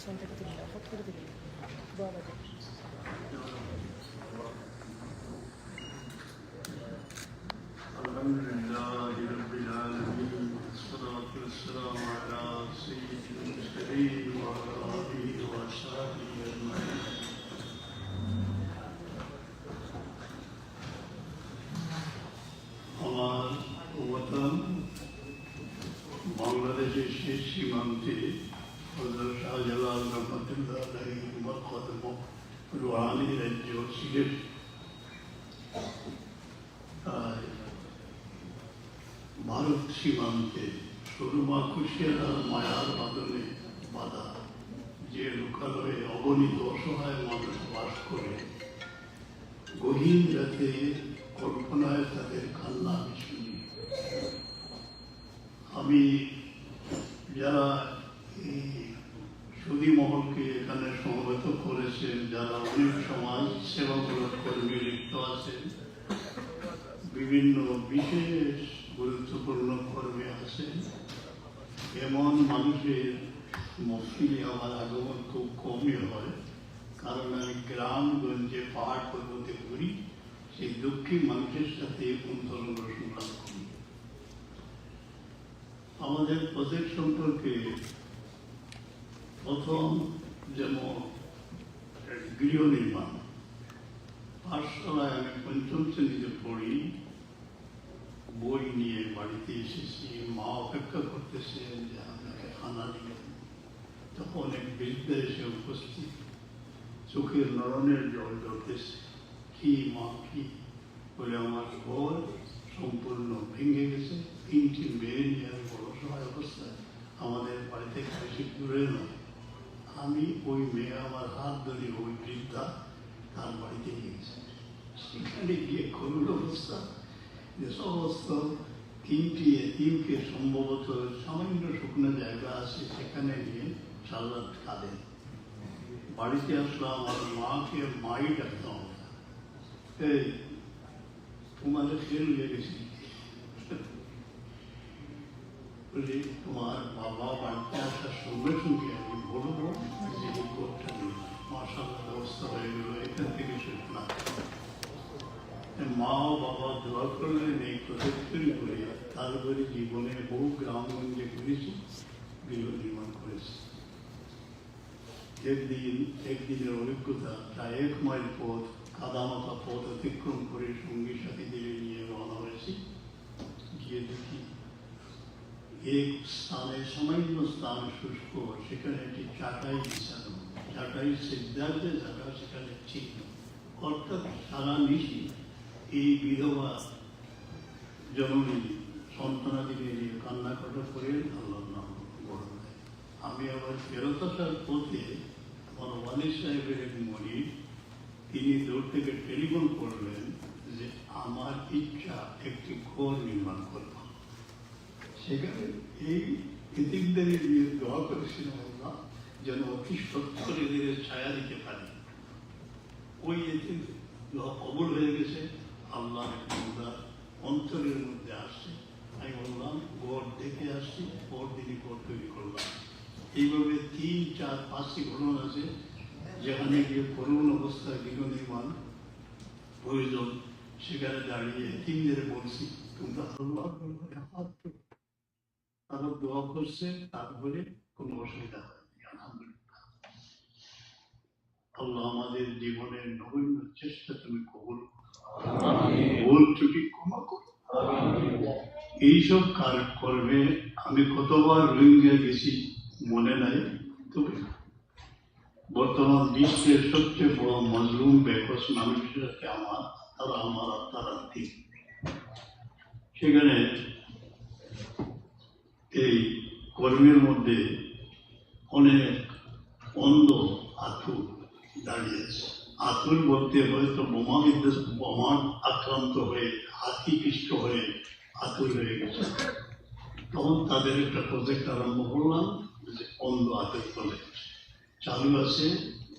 যেন আসন থেকে তুলে দাও ফট করে তুলে দোয়া বাজে الحمد لله رب العالمين والصلاة والسلام على سيد المرسلين وعلى آله وأصحابه أجمعين আমার ওয়াতান বাংলাদেশের শেষ সীমান্তে ভারত সীমান্তে সুরমা কুশিয়ারা মায়ার বাদনে বাধা যে লোকালয়ে অগণিত অসহায় মানুষ বাস করে গহীন রাতে কল্পনায় তাদের কান্না শুনি আমি যারা এই সুদী মহলকে এখানে সমবেত করেছেন যারা অনেক সমাজ সেবামূলক কর্মী লিপ্ত আছেন বিভিন্ন বিশেষ গুরুত্বপূর্ণ কর্মে আছেন এমন মানুষের মফিলে আমার আগমন খুব কমই হয়, কারণ আমি গ্রামগঞ্জে পাহাড় পর্বতে ঘুরি, সেই দুঃখী মানুষের সাথে অন্তরঙ্গ সংগ্রাম করি। আমাদের প্রজেক্ট সম্পর্কে প্রথম যেমন গৃহ নির্মাণ, পাঠশালায় আমি পঞ্চম শ্রেণীতে পড়ি বই নিয়ে বাড়িতে এসেছি মা অপেক্ষা করতেছেন যে আপনাকে খানা দিবেন তখন এক বৃদ্ধা এসে উপস্থিত চোখের নরনের জল ঝরতেছে কি মা কি বলে আমার ঘর সম্পূর্ণ ভেঙে গেছে তিনটি মেয়ে নিয়ে আমি বড় সহায় অবস্থায় আমাদের বাড়ি থেকে বেশি দূরে নয় আমি ওই মেয়ে আমার হাত ধরে ওই বৃদ্ধা তার বাড়িতে নিয়ে গেছে সেখানে গিয়ে করুণ অবস্থা যে সমস্ত তিনটি এতিমকে সম্ভবত সামান্য শুকনো জায়গা আছে, সেখানে নিয়ে সাল্লাদ খাদেন বাড়িতে আসলাম আমার মাকে, মাই আমরা। এই, তোমাদের ফেল হয়ে গেছি তোমার বাবা বাড়িতে আসার সঙ্গে গ্রামগঞ্জে করেছি গৃহ নির্মাণ করেছি। একদিন একদিনের অভিজ্ঞতা, প্রায় এক মাইল পথ কাদামাতা পথ অতিক্রম করে সঙ্গী সাথীদের নিয়ে রওনা হয়েছি। গিয়ে দেখি, এক স্থানে সামান্য স্থান শুষ্ক, সেখানে একটি চাটাই বিছানো। চাটাই সিদ্ধার জায়গা সেখানে চিহ্ন অর্থাৎ সারা নিশি এই বিধবা জননী সন্তানাদিকে নিয়ে কান্নাকাটা করে আল্লাহর নাম বড় দেয় আমি আবার আসার পথে আমার ওয়ালিদ সাহেবের এক মনি তিনি দূর থেকে টেলিফোন করলেন যে আমার ইচ্ছা একটি ঘর নির্মাণ করব। সেখানে এই এদিকদের নিয়ে দোয়া করেছিলাম আল্লাহ, যেন অতি সত্তর এদের ছায়া দিতে পারি। ওই এতে দোয়া কবল হয়ে গেছে, আল্লাহ অন্তরের মধ্যে আসছে। আমি বললাম, ঘর দেখে আসছি, পরদিনই ঘর তৈরি করলাম। এইভাবে চার পাঁচটি ঘটনা আছে যেখানে গিয়ে করুণ অবস্থায় গৃহ নির্মাণ প্রয়োজন। সেখানে দাঁড়িয়ে তিনদের বলছি তোমরা আল্লাহ তারা দোয়া করছে তারপরে কোনো অসুবিধা হয়নি আলহামদুলিল্লাহ। আল্লাহ আমাদের জীবনের নবীন চেষ্টা তুমি কবুল। ভুল ত্রুটি ক্ষমা করো। এইসব কার্যক্রমে আমি কতবার রোহিঙ্গা গেছি মনে নাই। বর্তমান বিশ্বের সবচেয়ে বড় মজলুম বেকস মানুষের সাথে আমার, তারা আমার তারা দিন সেখানে এই কর্মের মধ্যে অনেক অন্ধ আথু দাঁড়িয়েছে আতুর বলতে হয়তো বোমা বিদ্বেষ, বোমা আক্রান্ত হয়ে, হাতি হয়ে আতুর হয়ে গেছে। তখন তাদের একটা প্রজেক্ট আরম্ভ করলাম। অন্ধ প্রজেক্ট চালু। আছে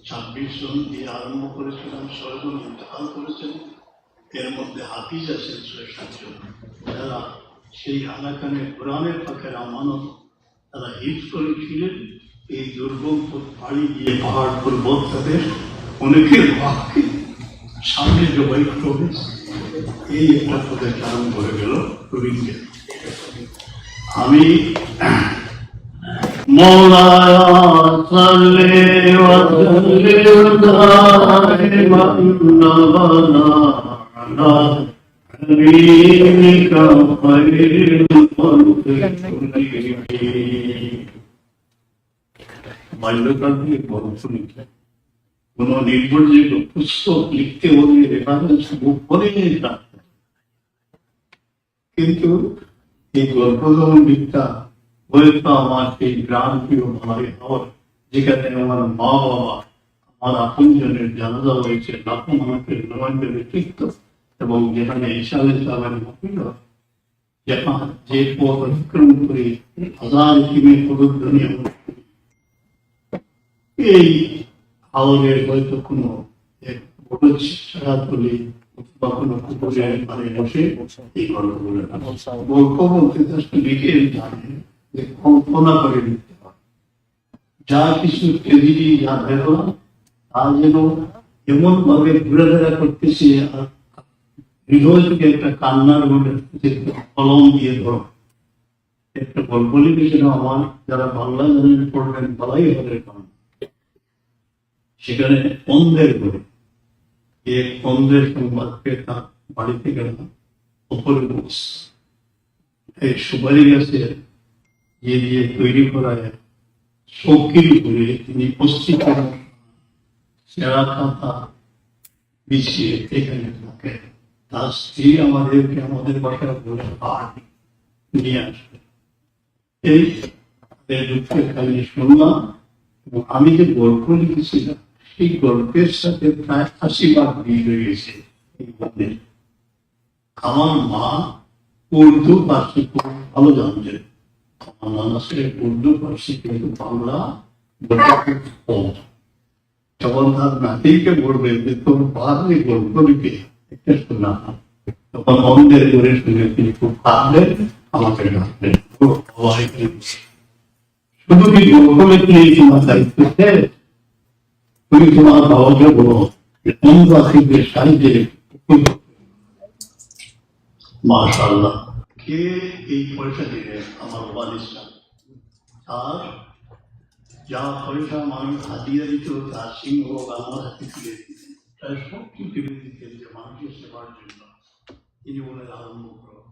ছাব্বিশ জন দিয়ে আরম্ভ করেছিলাম ছয়জন ইন্তকাল করেছেন। এর মধ্যে হাফিজ আছেন ছয় সাতজন যারা সেই এলাকানে কোরআনের পাখের আমানত, তারা হিট করেছিলেন, এই দুর্গম পাড়ি দিয়ে পাহাড় পর্বত তাদের অনেকের ভাগকে সামনে জবাই করবে। এই একটা পথে চারণ করে গেল রবীন্দ্র আমি مولاي صل وسلم دائما ابدا على حبيبك خير الخلق كلهم বাল্যকাল থেকে বড় শুনেছি কোন নির্ভরযোগ্য পুস্তক লিখতে হলে রেফারেন্স বুক করে রাখতে হয়। কিন্তু এই গল্প যখন লিখতা হয়তো সেই গ্রাম প্রিয় ভাই হওয়ার যেখানে আমার মা বাবা আমার আপনজনের জানাজা হয়েছে লাখো মানুষের নবান্নের নেতৃত্ব এবং যেখানে ইশালে চালার মহিল যে পথ অতিক্রম করে হাজার কিমি প্রদর্শনী এই হাওড়ের হয়তো কোনো এক বড় ছাড়া তুলে অথবা কোনো পুকুরের পাড়ে বসে এই গল্পগুলো। গল্প বলতে জানে যে কল্পনা করে লিখতে হয়। যা কিছু ট্রেজেডি যা দেখলাম তা যেন এমন ভাবে ঘুরেফেরা করতেছে আর হৃদয় একটা কান্নার মধ্যে কলম দিয়ে ধরো। একটা গল্প লিখেছিল আমার যারা বাংলা জানেন পড়বেন বলাই হবে কারণ সেখানে অন্ধের করে এক অন্ধের সংবাদ পেয়ে তার বাড়িতে গেলাম বস এই সুপারি গাছের যে দিয়ে তৈরি করা এক চৌকির উপরে তিনি হন চেরা খাতা বিছিয়ে এখানে থাকে তার স্ত্রী আমাদেরকে, আমাদের বাসায় বলে পাঠ নিয়ে আসবে এই দুঃখের কাহিনী শুনলাম এবং আমি যে গল্প লিখেছিলাম, সেই গল্পের সাথে প্রায় আশি ভাগ মিল গেছে এই। আমার মা উর্দু পার্সি ভালো জানতেন। ছেলে উর্দু পার্সি কিন্তু বাংলা যখন তার নাতিকে বলবে যে, তোর একটা শোনা তখন অন্ধের করে শুনে তিনি খুব কাঁদলেন, আমাকে ডাকলেন শুধু কি তোমার দায়িত্ব? তুমি তোমার বাবাকে বলো যে অন্ধ আশিকদের সাহায্যে মাশাল্লাহ কে এই পয়সা দিবে আমার ওয়ালিসরা আর যা পয়সা মানুষ হাতিয়ে দিত তার সিংহ আমার হাতে তুলে দিতেন তাই সব কিছু তুলে দিতেন যে মানুষের সেবার জন্য তিনি বলে আরম্ভ করো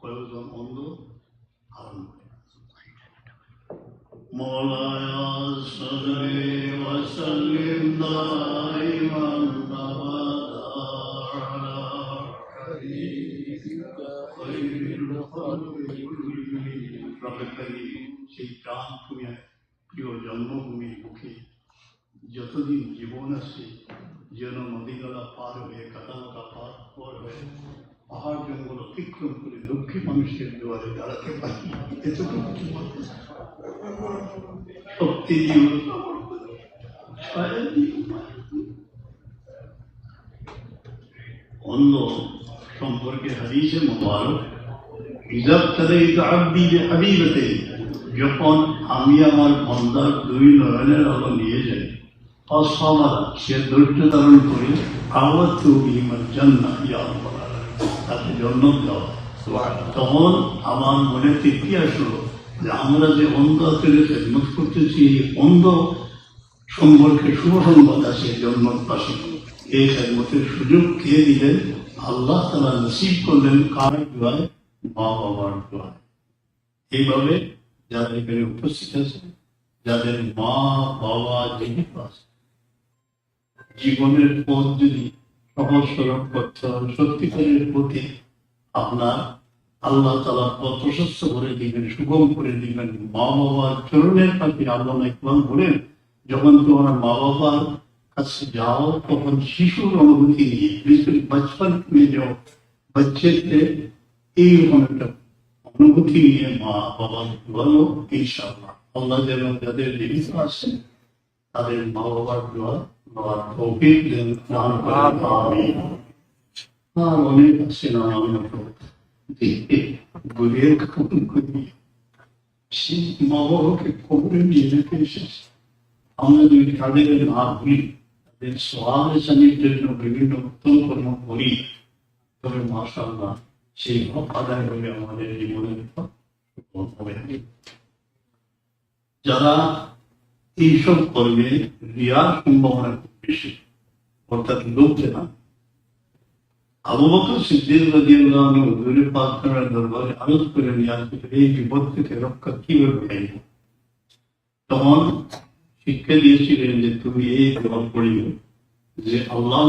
কয়েকজন অন্ধ আরম্ভ করে مولاي صل وسلم دائما রবের সেই প্রাণ তুমি প্রিয় জন্মভূমির মুখে যতদিন জীবন আছে, যেন নদীগলা পার হয়ে কাটানোটা পার পর হয়ে, পাহাড় জঙ্গল অতিক্রম করে লক্ষ্মী মানুষের দুয়ারে দাঁড়াতে পারি। এতটুকু শক্তি অন্য সম্পর্কে হাদিসে মোবারক হাবিবতে যখন আমি আমার বন্দার দুই নয়নের আলো নিয়ে যাই অসমারা সে ধৈর্য ধারণ করে আওয়াজ তুমি আমার জান্না ইয়া তাকে জন্ম দেওয়া তখন আমার মনে তৃপ্তি আসলো যে আমরা যে অন্ধ আকারে খেদমত করতেছি এই অন্ধ সম্পর্কে শুভ সংবাদ আছে জন্মত পাশে এই খেদমতের সুযোগ কে দিলেন? আল্লাহ তারা নসিব করলেন কার মা বাবার দোয়া এইভাবে যাদের এখানে উপস্থিত আছে যাদের মা, বাবা জীবিত আছে জীবনের পথ যদি সহজ করতে হবে সত্যিকারের প্রতি আপনার আল্লাহ তালা পথ প্রশস্ত করে দিবেন, সুগম করে দিবেন। মা বাবার চরণের কাছে আল্লাহ ইকবাল বলেন, যখন তোমার মা বাবার কাছে যাও, তখন শিশুর অনুভূতি নিয়ে, বিশেষ বাচ্চান নিয়ে যাও বাচ্চাকে এইরকম একটা অনুভূতি নিয়ে মা বাবা বলো ইনশাআল্লাহ, আল্লাহ যেন যাদের জীবিত আছে তাদের মা বাবার দোয়া বাবার তৌফিক যেন দান করেন আর অনেক আছে না, আমি তো দেখে গুলিয়ে সেই মা বাবাকে খবরে নিয়ে রেখে এসেছে। আমরা যদি তাদের না ভুলি তাদের সোয়াল জন্য বিভিন্ন কর্ম করি, তবে মাসাল্লাহ সেই হক আদায় হবে আমাদের জীবনের হবে যারা এইসব কর্মে রিয়ার সম্ভাবনা খুব বেশি অর্থাৎ লোক না আবু বকর সিদ্দিক রাদিয়াল্লাহু আনহু হুজুরের পাক দরবারে আরজ করে নিয়ে আসছিল এই বিপদ থেকে রক্ষা কীভাবে পাইব তখন শিক্ষা দিয়েছিলেন যে তুমি এই দোয়া পড়িবে যে আল্লাহ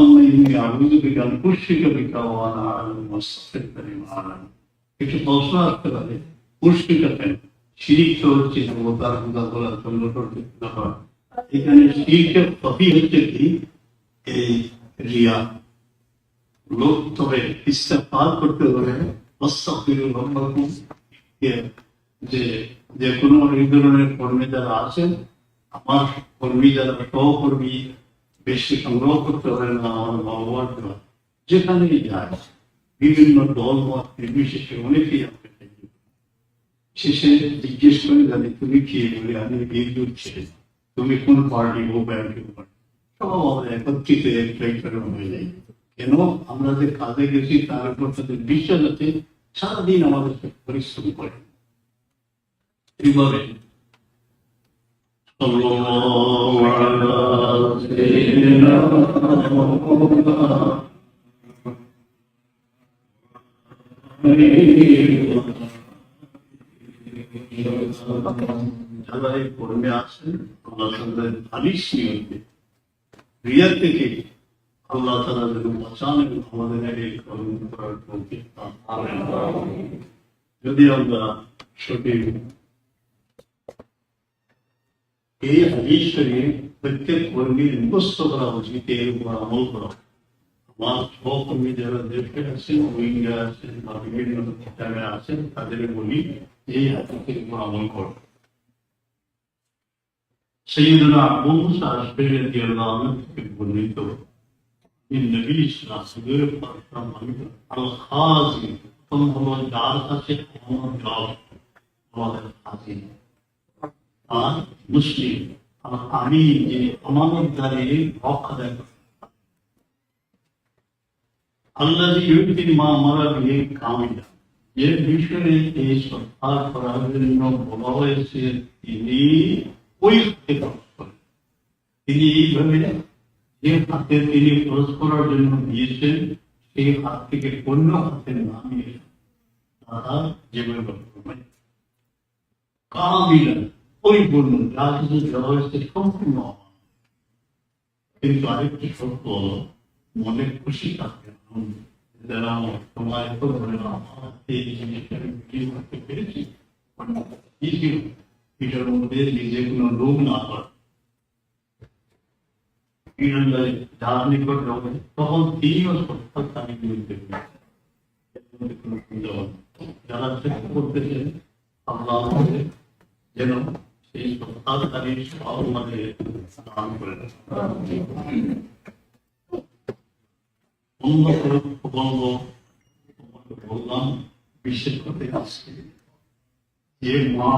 একটু প্রশ্ন আসতে পারে। উশরিকা কেন? শিরিক তো হচ্ছে এখানে শিরিকের কপি হচ্ছে কি? এই রিয়া। লোক তবে ইস্তেফার করতে হবে যে যে কোনো এই ধরনের কর্মী যারা আছেন, আমার কর্মী যারা সহকর্মী বেশি সংগ্রহ করতে হবে না আমার দেওয়া যেখানেই যায় বিভিন্ন দল, মত, নির্বিশেষে অনেকেই সাহায্য শেষে জিজ্ঞেস করে জানি তুমি কি? বলে, আমি বিদ্যুৎ ছেড়ে তুমি কোন পার্টি ও ব্যাংকে একত্রিত কেন? আমরা যে কাজে গেছি, তার উপর তাদের বিশ্বাস আছে, সারাদিন আমাদের পরিশ্রম করে। এইভাবে যারা এই কর্মে আছেন আল্লাহ তাদের হাদিস নিয়ন্ত্রণ রিয়া থেকে আল্লাহ তালা যেন বাঁচান এবং আমাদের এই কর্ম করার। যদি আমরা সঠিক এই হাদিস শরীফ প্রত্যেক কর্মীর মুখস্থ করা উচিত এর উপর আমল করা আমার সহকর্মী যারা দেশে আছেন রোহিঙ্গা আছেন বা বিভিন্ন জায়গায় আছেন তাদের বলি এই হাদিসের উপর আমল করো سيدنا أبو موسى الأشعري رضي الله عنه থেকে বর্ণিত النبي صلى الله عليه وسلم الخازن প্রথম হলো যার কাছে আমার জব আমাদের খাজিন আর মুসলিম আর আমি যে আমানতদারি হক আদায় করতে আল্লাহ ইউটি মা মারা বিয়ে কামিলা যে বিষয়ে এই সত্তা করার জন্য বলা হয়েছে, তিনি ওই হাতে খরচ করেন তিনি এইভাবে যে হাতে তিনি খরচ করার জন্য দিয়েছেন, সেই হাত থেকে অন্য হাতে নামিয়ে তারা যেভাবে কামিলা পরিপূর্ণ যা কিছু দেওয়া হয়েছে সম্পূর্ণ আমার। কিন্তু আরেকটি সত্য হলো মনে খুশি থাকে যারা তোমার এত ধরে আমার এই জিনিসটা আমি বিক্রি করতে পেরেছি কি ছিল এটার মধ্যে নিজে কোনো লোভ না করে তীরন্দাজে যার নিকট যাবে তখন তিনিও সত্যার তাকে বিরুদ্ধে কোনো পূজা হবে না। যারা চেষ্টা করতেছেন আল্লাহ আমাদের যেন সেই সত্তার তাকে সব মাঝে স্নান করে অন্য কোনো প্রবন্ধ বললাম, বিশেষ করতে আসছে যে মা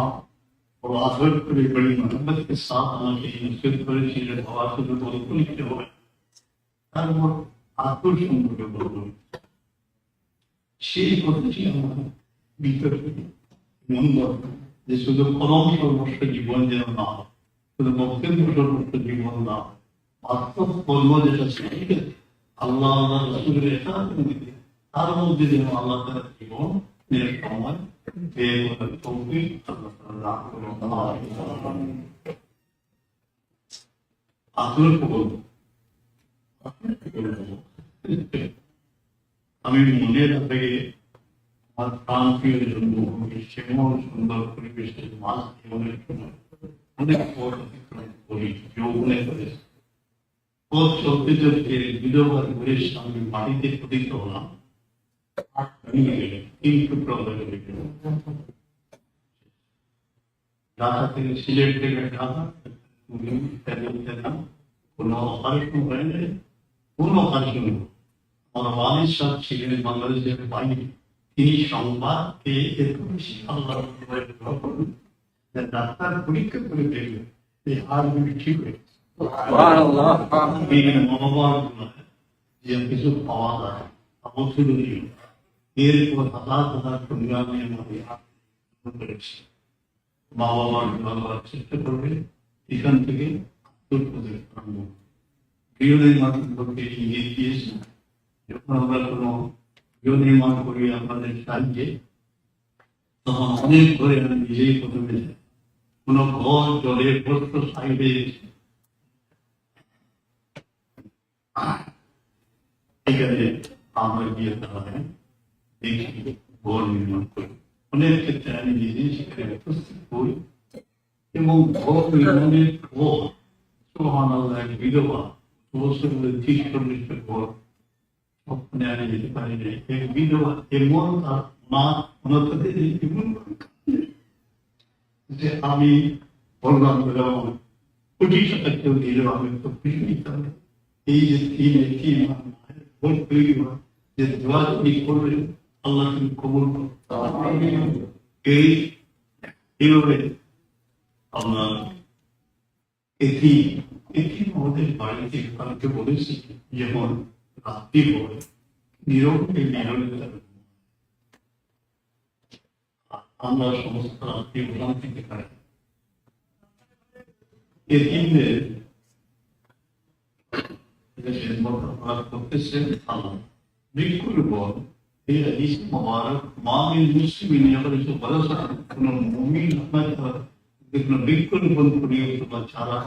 আদর করে বলি মোহাম্মদকে সাথ আমাকে নিশ্চিত করেছিলেন হওয়া শুধু পরিকল্পিত হবে তার উপর আত্মর সম্পর্কে বলব সেই কথাটি আমার বিতর্কে মন বর্তমান যে শুধু কলম সর্বস্ব জীবন যেন না শুধু বক্তব্য সর্বস্ব জীবন না বাস্তব কর্ম যেটা শিখে আল্লাহ আল্লাহ রসুলের এটা তার মধ্যে যেন আল্লাহ তার জীবন, এর সময় আমি মনে রাখে প্রিয় জন্মভূমি সেমন সুন্দর পরিবেশে মাছ জীবনের সময় অনেক পথ অতিক্রম করি যৌবনে করেছি পথ চলতে চলতে বিধবার ঘুরে আমি মাটিতে পতিত হলাম গেল ঢাকা থেকে সিলেট থেকে ঢাকা বাংলাদেশের বাইরে। তিনি সংবাদ পেয়ে এত বেশি আল্লাহ ডাক্তার পরীক্ষা করে দেখবে এই হাড়গুলি ঠিক হয়েছে যে কিছু পাওয়া যায় অবশ্যই এরপর হাজার হাজার পরিবারের মধ্যে আত্মহত্যা করেছে। মা বাবার বিবাহ চেষ্টা করবে এখান থেকে আত্মহত্যা আরম্ভ গৃহ নির্মাণ করতে ইঙ্গিত দিয়েছে যখন আমরা কোনো গৃহ নির্মাণ করি আমাদের সাহায্যে তখন অনেক ঘরে আমি নিজেই প্রথমে। কোনো ঘর, জলে প্রস্ত সাইডে এখানে আমরা গিয়ে তাহলে দেখি, ঘর নির্মাণ করি। অনেক ক্ষেত্রে আমি নিজেই সেখানে উপস্থিত হই। এবং ঘর নির্মাণের পর সোহান আল্লাহ বিধবা বছর ত্রিশ চল্লিশ ঘর। আমি যেতে পারি না এই বিধবা এমন তার মা সাথে এমন যে আমি বললাম কোটি টাকা কেউ দিলেও আমি তো হইতাম না। এই যে তিন একটি মায়ের ভোট তৈরি হয় যে দোয়া তুমি করবে আল্লাহ তুমি কবুল এই এইভাবে আমরা এটি এটি আমাদের বাড়িতে কালকে বলেছি যেমন রাত্রি পরে নিরবে নিরবে আমরা সমস্ত রাত্রি ভ্রান্তিতে পাই এতিমদের দেশের মতো আপনারা করতেছেন আল্লাহ বিলকুল বল এই হাদিস মুবারক মা মিন মুসলিমিন ইয়াখরুজু বালাসা কোন মুমিন আপনার দেখুন বিলকুল বল করিয়ে তোমার ছাড়া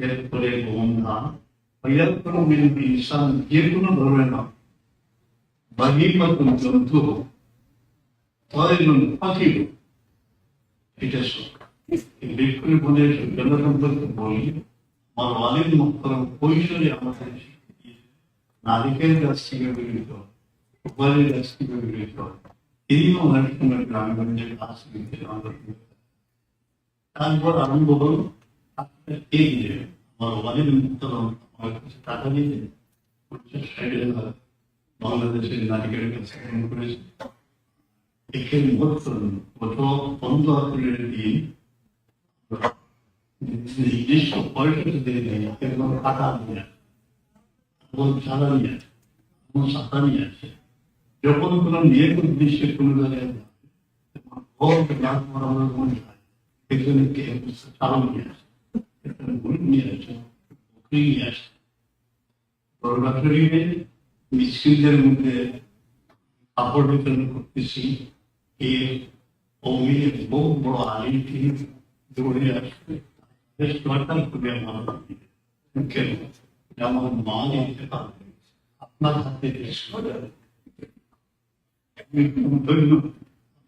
এর করে বন্ধা ইয়ার কোনো মিন ইনসান যে কোনো ধরনের না বাহিমাতুন জন্তু হোক তয়নুন পাখি হোক, এটা সত্য। এই বিলকুল বলের জন্য সম্পর্কে বলি ওয়ালিদ মুখতারাম কৈশোরে আমাদের। নারিকেল গাছ থেকে বেরিত সুপারি গাছ থেকে বেরিত। এই অনেক সময় গ্রামগঞ্জে গাছ নিতে তারপর আরম্ভ হলো এই যে, আমার ওয়ালিদ মুখতারাম আমার কাছে টাকা দিয়ে পঞ্চাশ ষাট হাজার বাংলাদেশের নারিকেল গাছ স্থাপন করেছে এখানে মধ্যে গত বন্ধ আপিলের দিন নির্দিষ্ট পয়সা দিয়ে দেয় এবং টাকা নিয়ে আসে এবং সাদা নিয়ে আসে এবং সাদা নিয়ে আসে যখন কোনো নিয়ে উদ্দেশ্যে কোনো জায়গায় যাবে, তখন ঘর গাছ মারানোর মনে হয় এখানে কে চালন নিয়ে আসে এখানে গরু নিয়ে আসে নিয়ে আসে শরীফে মিছিলদের মধ্যে কাপড় বিতরণ করতেছি। এই অমির বহু বড় আলিমটি দৌড়ে আসবে। বেশ দরকার করে আমার কেন? আমার মা দিতে পারবে আপনার হাতে বেশ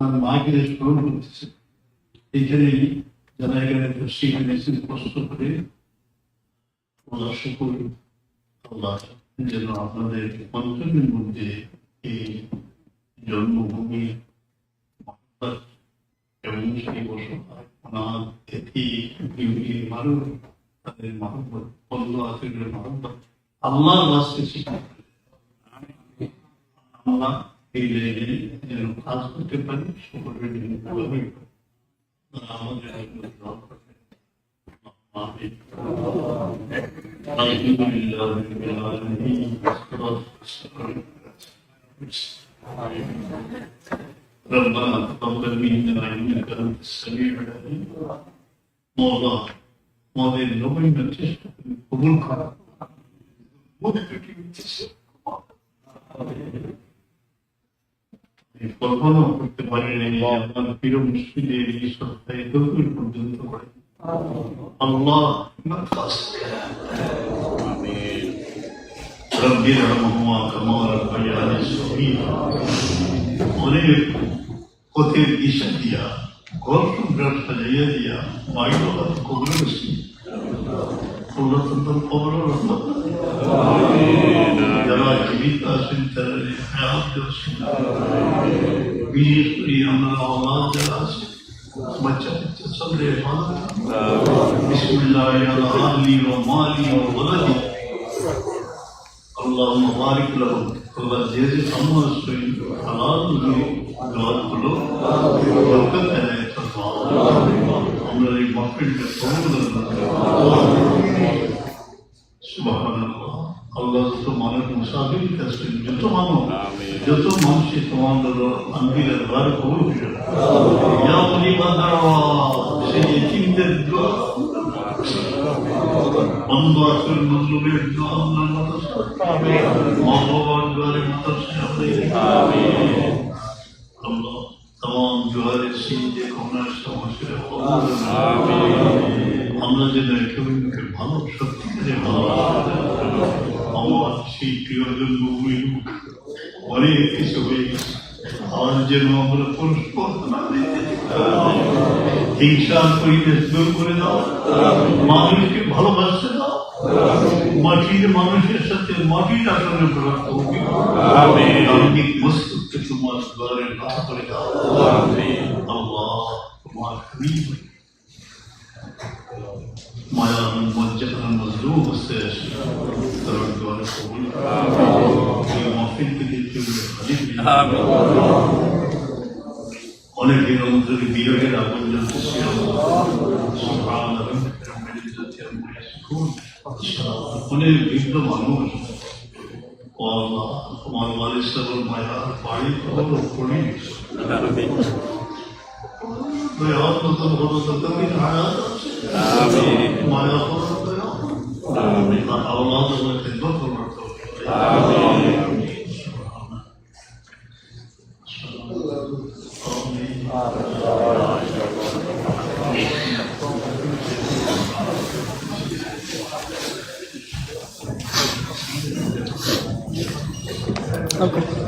আমার মাকে স্মরণ করতেছে এইখানে যারা এখানে সেখানে এসে কষ্ট করে আল্লাহ শুকুর আল্লাহ যেন আপনাদের অঞ্চলের মধ্যে এই জন্মভূমি এবং সেই বসবাস ওনার এটি বিউটি মানুষ তাদের মহব্বত বন্ধ আসলে মহব্বত, আল্লাহর বাস্তে শিক্ষা আমরা এই যেন কাজ করতে পারি, সকলের জন্য ভালো হয়ে আমাদের على ربنا تقبل منا انك انت السميع العليم مولا আমাদের নবীন চেষ্টা করে কবুল করা মোদের দুটি চেষ্টা আমি কল্পনা করতে পারি না যে আপনার প্রিয় মুসলিমের এই সপ্তাহে দূর পর্যন্ত করে Allahümme Amin. Rabbi rahmuhuma kama rabbayani sahira. उन्हें होते विशन दिया गौरव ग्रंथ सजय दिया माइल और कोबरा उसकी कोबरा संतम कोबरा रत्न जरा जीविता सिंचर ने आप जो सुना बीज प्रिय हमारा औलाद जरा सुना اللهم بارك لهم فبزيد أمر سوين حلال جو جوار كله بركة تنا يتفاعل أمر لي مفيد كتوم سبحان الله الله మనకు ముసాఫిర్ కష్టం జుతుమను జుతు మనిషి తోందరు అంబీల వరకు యా ముని బందర şey yetimde dua Anbahtır mazlume dua anlarına tasarruf Mahvaban güverim tasarruf Amin Allah tamam güver etsin diye konuştum Amin Anladın mı? Kıvın kıvın. Anladın mı? Anladın? আমার সেই প্রিয়জন অনেক কিছু হয়ে গেছে আর যেন আমরা পরস্পর না পরিবেশ দূর করে দাও। মানুষকে ভালোবাসতে দাও। মাটির মানুষের সাথে মাটির তোমার কথা করে দাও। আল্লাহ তোমার মায়া মজ্জাহ মজলুম আসি তার দ্বারে কবুল এই মাহফিল থেকে কেউ খালিদ অনেক দিন অন্তরে বিরহের আগুন জ্বলতেছে অনেক বৃদ্ধ মানুষ তোমার ওয়ালিদ সাহেবের মায়ার বাড়ি খবর পড়ে নতুন তো। তুমি হায়াত আছে মায়া আল্লাহ তোমার খেদমত আমিন Okay.